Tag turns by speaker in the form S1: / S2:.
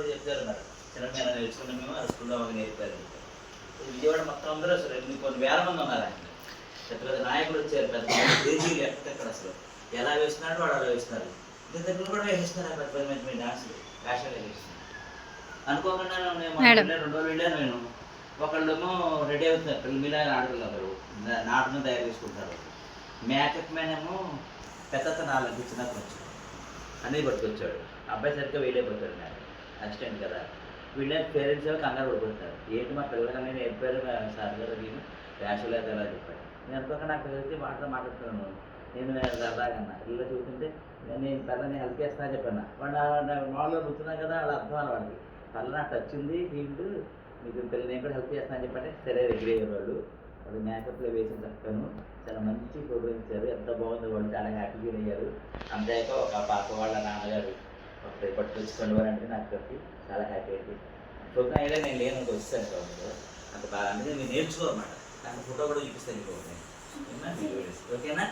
S1: చిన్న మీద నేర్చుకున్నాం మేము ఆ స్కూల్లో మాకు నేర్పారు. విజయవాడ మొత్తం అందరూ అసలు ఎన్ని కొన్ని వేల మంది ఉన్నారు ఆయన. పెద్ద పెద్ద నాయకులు వచ్చారు పెద్ద దేశీయులు ఎక్కడెక్కడ అసలు. ఎలా వేస్తున్నాడు వాడు అలా వేస్తున్నారు. ఇంత దగ్గర కూడా వేసిస్తున్నారు పెద్ద పెద్ద మంచి మంచి డాన్సులు. వేషాలు వేస్తున్నారు అనుకోకుండా నేను రెండు రోజులు వెళ్ళాను నేను. ఒకళ్ళేమో రెడీ అవుతున్నారు పిల్లలు మీలా ఆడపిల్లలు అందరూ. నా- నాటకం తయారు చేసుకుంటారు. మేకప్ మ్యాన్ ఏమో పెద్ద నాలుగు చిన్న కొంచెం అన్నీ పట్టుకొచ్చాడు. అబ్బాయి సరిగ్గా వేయలేకపోతాడు నాకు అసిస్టెంట్ కదా. వీళ్ళ పేరెంట్స్ ఏమో కంగారు పడిపోతారు ఏంటి మా పిల్లలకి నేను చెప్పారు సార్ గారు నేను ర్యాష్ లేదు అలా చెప్పాడు నేను అనుకోక నాకు పిల్లలకి మాటలు మాట్లాడుతున్నాను. నేను సరదాగా ఇల్లు చూస్తుంటే నేను పిల్లల్ని పిల్లని హెల్ప్ చేస్తానని చెప్పాను. వాడు మామూలుగా కూర్చున్నాను కదా అలా అర్థం అన్న వాడికి. పల్ల నాకు వచ్చింది ఫీల్డ్. మీకు పిల్లలు నేను కూడా హెల్ప్ చేస్తానని చెప్పంటే సరే దగ్గర వాళ్ళు వాళ్ళు మేకప్లో వేసిన చక్కను చాలా మంచి ఫోటో ఇచ్చారు. ఎంత బాగుంది వాళ్ళు చాలా హ్యాపీ ఫీల్ అయ్యారు అంతేకాక ఒక పాప వాళ్ళ నాన్నగారు. ఒకటి పట్టుకొచ్చుకోండి వారు అంటే నాకు చాలా హ్యాపీ అయింది. ఫోటో అయితే నేను లేను ఇంకా వచ్చాను కాబట్టి అంత బాగా అందుకే మీరు నేర్చుకోరన్నమాట నాకు ఫోటో కూడా చూపిస్తాను. ఓకేనా? ఓకేనా?